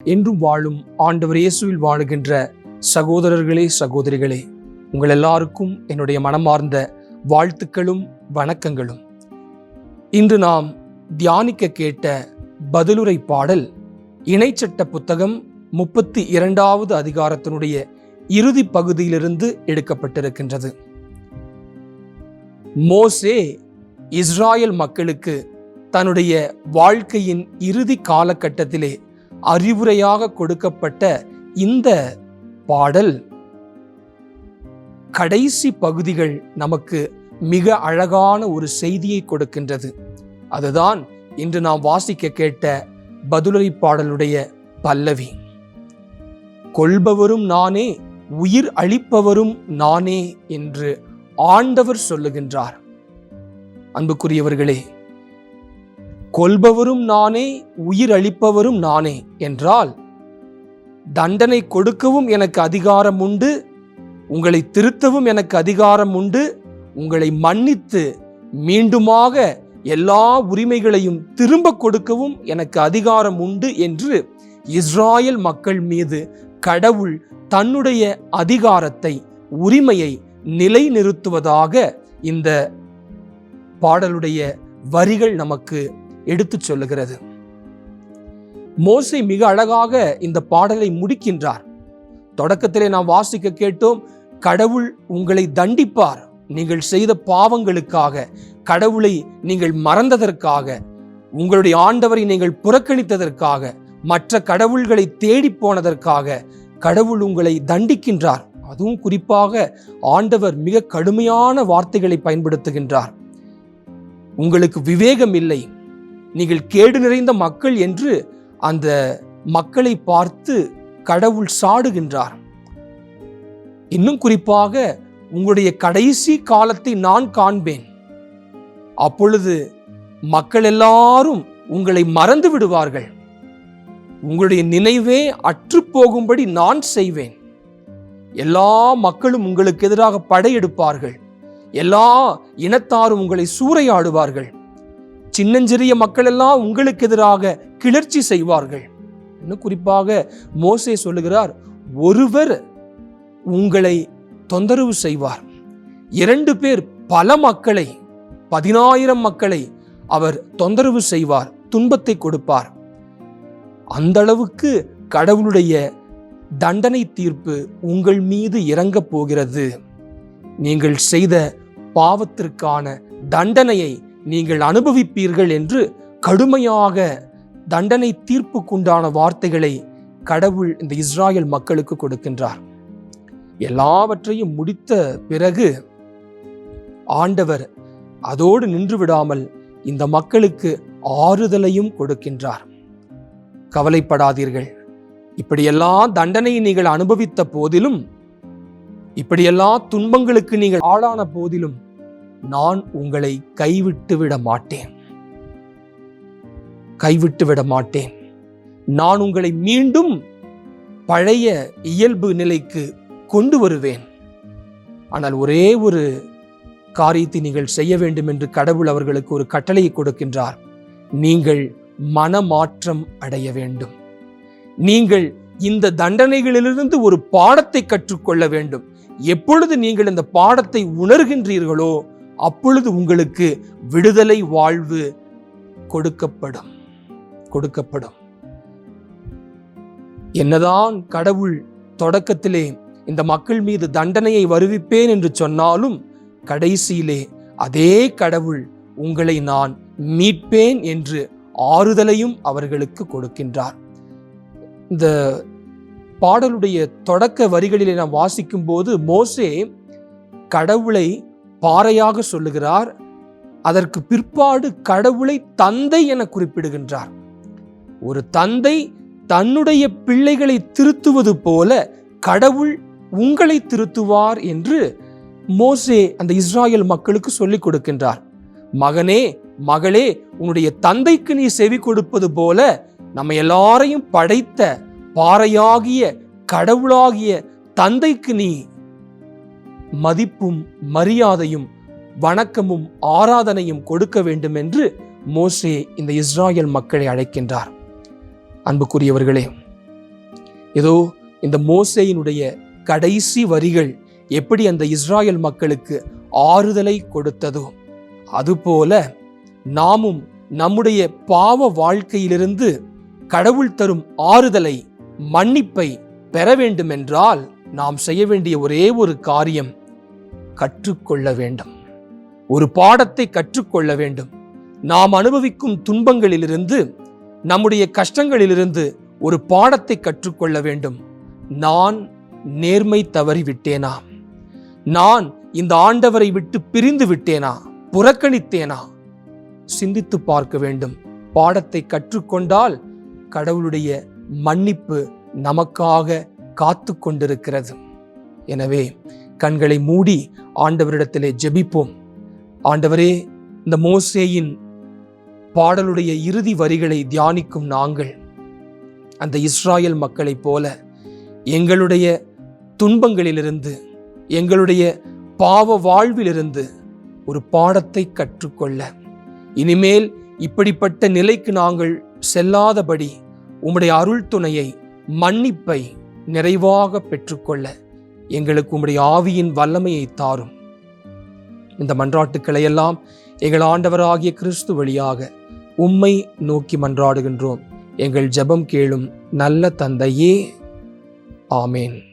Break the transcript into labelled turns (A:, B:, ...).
A: என்றும் வாழும் ஆண்டவர் இயேசுவில் வாழுகின்ற சகோதரர்களே சகோதரிகளே உங்கள் எல்லாருக்கும் என்னுடைய மனமார்ந்த வாழ்த்துக்களும் வணக்கங்களும். இன்று நாம் தியானிக்க கேட்ட பதிலுரை பாடல் இணைச்சட்ட புத்தகம் முப்பத்தி இரண்டாவது அதிகாரத்தினுடைய இறுதி பகுதியிலிருந்து எடுக்கப்பட்டிருக்கின்றது. மோசே இஸ்ராயல் மக்களுக்கு தன்னுடைய வாழ்க்கையின் இறுதி காலகட்டத்திலே அறிவுரையாக கொடுக்கப்பட்ட இந்த பாடல் கடைசி பகுதிகள் நமக்கு மிக அழகான ஒரு செய்தியை கொடுக்கின்றது. அதுதான் இன்று நாம் வாசிக்க கேட்ட பதிலுரை பாடலுடைய பல்லவி. கொள்பவரும் நானே உயிர் அளிப்பவரும் நானே என்று ஆண்டவர் சொல்லுகின்றார். அன்புக்குரியவர்களே கொல்பவரும் நானே உயிர் அளிப்பவரும் நானே என்றால் தண்டனை கொடுக்கவும் எனக்கு அதிகாரம் உண்டு உங்களை திருத்தவும் எனக்கு அதிகாரம் உண்டு உங்களை மன்னித்து மீண்டுமாக எல்லா உரிமைகளையும் திரும்ப கொடுக்கவும் எனக்கு அதிகாரம் உண்டு என்று இஸ்ராயல் மக்கள் மீது கடவுள் தன்னுடைய அதிகாரத்தை உரிமையை நிலைநிறுத்துவதாக இந்த பாடலுடைய வரிகள் நமக்கு எடுத்துச் சொல்லுகிறது. மோசை மிக அழகாக இந்த பாடலை முடிக்கின்றார். தொடக்கத்திலே நாம் வாசிக்க கேட்டோம் கடவுள் உங்களை தண்டிப்பார். நீங்கள் செய்த பாவங்களுக்காக கடவுளை நீங்கள் மறந்ததற்காக உங்களுடைய ஆண்டவரை நீங்கள் புறக்கணித்ததற்காக மற்ற கடவுள்களை தேடி போனதற்காக கடவுள் உங்களை தண்டிக்கின்றார். அதுவும் குறிப்பாக ஆண்டவர் மிக கடுமையான வார்த்தைகளை பயன்படுத்துகின்றார். உங்களுக்கு விவேகம் இல்லை நீங்கள் கேடு நிறைந்த மக்கள் என்று அந்த மக்களை பார்த்து கடவுள் சாடுகின்றார். இன்னும் குறிப்பாக உங்களுடைய கடைசி காலத்தை நான் காண்பேன். அப்பொழுது மக்கள் எல்லாரும் உங்களை மறந்து விடுவார்கள். உங்களுடைய நினைவே அற்று போகும்படி நான் செய்வேன். எல்லா மக்களும் உங்களுக்கு எதிராக படையெடுப்பார்கள். எல்லா இனத்தாரும் உங்களை சூறையாடுவார்கள். சின்னஞ்சிறிய மக்கள் எல்லாம் உங்களுக்கு எதிராக கிளர்ச்சி செய்வார்கள். இன்னும் குறிப்பாக மோசே சொல்லுகிறார் ஒருவர் உங்களை தொந்தரவு செய்வார். இரண்டு பேர் பல மக்களை பதினாயிரம் மக்களை அவர் தொந்தரவு செய்வார் துன்பத்தை கொடுப்பார். அந்த அளவுக்கு கடவுளுடைய தண்டனை தீர்ப்பு உங்கள் மீது இறங்கப் போகிறது. நீங்கள் செய்த பாவத்திற்கான தண்டனையை நீங்கள் அனுபவிப்பீர்கள் என்று கடுமையாக தண்டனை தீர்ப்புக்குண்டான வார்த்தைகளை கடவுள் இந்த இஸ்ராயல் மக்களுக்கு கொடுக்கின்றார். எல்லாவற்றையும் முடித்த பிறகு ஆண்டவர் அதோடு நின்று விடாமல் இந்த மக்களுக்கு ஆறுதலையும் கொடுக்கின்றார். கவலைப்படாதீர்கள். இப்படியெல்லாம் தண்டனையை நீங்கள் அனுபவித்த போதிலும் இப்படியெல்லாம் துன்பங்களுக்கு நீங்கள் ஆளான போதிலும் நான் உங்களை கைவிட்டு விட மாட்டேன் கைவிட்டு விட மாட்டேன் நான் உங்களை மீண்டும் பழைய இயல்பு நிலைக்கு கொண்டு வருவேன். ஆனால் ஒரே ஒரு காரியத்தை நீங்கள் செய்ய வேண்டும் என்று கடவுள் அவர்களுக்கு ஒரு கட்டளையை கொடுக்கின்றார். நீங்கள் மனமாற்றம் அடைய வேண்டும். நீங்கள் இந்த தண்டனைகளிலிருந்து ஒரு பாடத்தை கற்றுக்கொள்ள வேண்டும். எப்பொழுது நீங்கள் இந்த பாடத்தை உணர்கின்றீர்களோ அப்பொழுது உங்களுக்கு விடுதலை வாழ்வு கொடுக்கப்படும். கொடுக்கப்படும். என்னதான் கடவுள் தொடக்கத்திலே இந்த மக்கள் மீது தண்டனையை வருவிப்பேன் என்று சொன்னாலும் கடைசியிலே அதே கடவுள் உங்களை நான் மீட்பேன் என்று ஆறுதலையும் அவர்களுக்கு கொடுக்கின்றார். இந்த பாடலுடைய தொடக்க வரிகளிலே நாம் வாசிக்கும் போது மோசே கடவுளை பாறையாக சொல்லுகிறார் அதற்கு பிற்பாடு கடவுளை தந்தை என குறிப்பிடுகின்றார். ஒரு தந்தை தன்னுடைய பிள்ளைகளை திருத்துவது போல கடவுள் உங்களை திருத்துவார் என்று மோசே அந்த இஸ்ராயல் மக்களுக்கு சொல்லிக் கொடுக்கின்றார். மகனே மகளே உன்னுடைய தந்தைக்கு நீ செவி கொடுப்பது போல நம்ம எல்லாரையும் படைத்த பாறையாகிய கடவுளாகிய தந்தைக்கு நீ மதிப்பும் மரியாதையும் வணக்கமும் ஆராதனையும் கொடுக்க வேண்டும் என்று மோசே இந்த இஸ்ராயல் மக்களை அழைக்கின்றார். அன்புக்குரியவர்களே ஏதோ இந்த மோசேயினுடைய கடைசி வரிகள் எப்படி அந்த இஸ்ராயல் மக்களுக்கு ஆறுதலை கொடுத்ததோ அதுபோல நாமும் நம்முடைய பாவ வாழ்க்கையிலிருந்து கடவுள் தரும் ஆறுதலை மன்னிப்பை பெற வேண்டுமென்றால் நாம் செய்ய வேண்டிய ஒரே ஒரு காரியம் கற்றுக்கொள்ள வேண்டும். ஒரு பாடத்தை கற்றுக்கொள்ள வேண்டும். நாம் அனுபவிக்கும் துன்பங்களிலிருந்து நம்முடைய கஷ்டங்களிலிருந்து ஒரு பாடத்தை கற்றுக்கொள்ள வேண்டும். நான் நேர்மை தவறிவிட்டேனா நான் இந்த ஆண்டவரை விட்டு பிரிந்து விட்டேனா? புறக்கணித்தேனா? சிந்தித்து பார்க்க வேண்டும். பாடத்தை கற்றுக்கொண்டால் கடவுளுடைய மன்னிப்பு நமக்காக காத்து கொண்டிருக்கிறது எனவே கண்களை மூடி ஆண்டவரிடத்திலே ஜெபிப்போம். ஆண்டவரே இந்த மோசேயின் பாடலுடைய இறுதி வரிகளை தியானிக்கும் நாங்கள். அந்த இஸ்ராயல் மக்களைப் போல எங்களுடைய துன்பங்களிலிருந்து எங்களுடைய பாவ வாழ்விலிருந்து ஒரு பாடத்தை கற்றுக்கொள்ள. இனிமேல் இப்படிப்பட்ட நிலைக்கு நாங்கள் செல்லாதபடி உம்முடைய அருள் துணையை மன்னிப்பை நிறைவாக பெற்றுக்கொள்ள எங்களுக்கு உம்முடைய ஆவியின் வல்லமையை தாரும். இந்த மன்றாட்டுக்களை எல்லாம் எங்கள் ஆண்டவராகிய கிறிஸ்து வழியாக உம்மை நோக்கி மன்றாடுகின்றோம். எங்கள் ஜெபம் கேளும் நல்ல தந்தையே. ஆமேன்.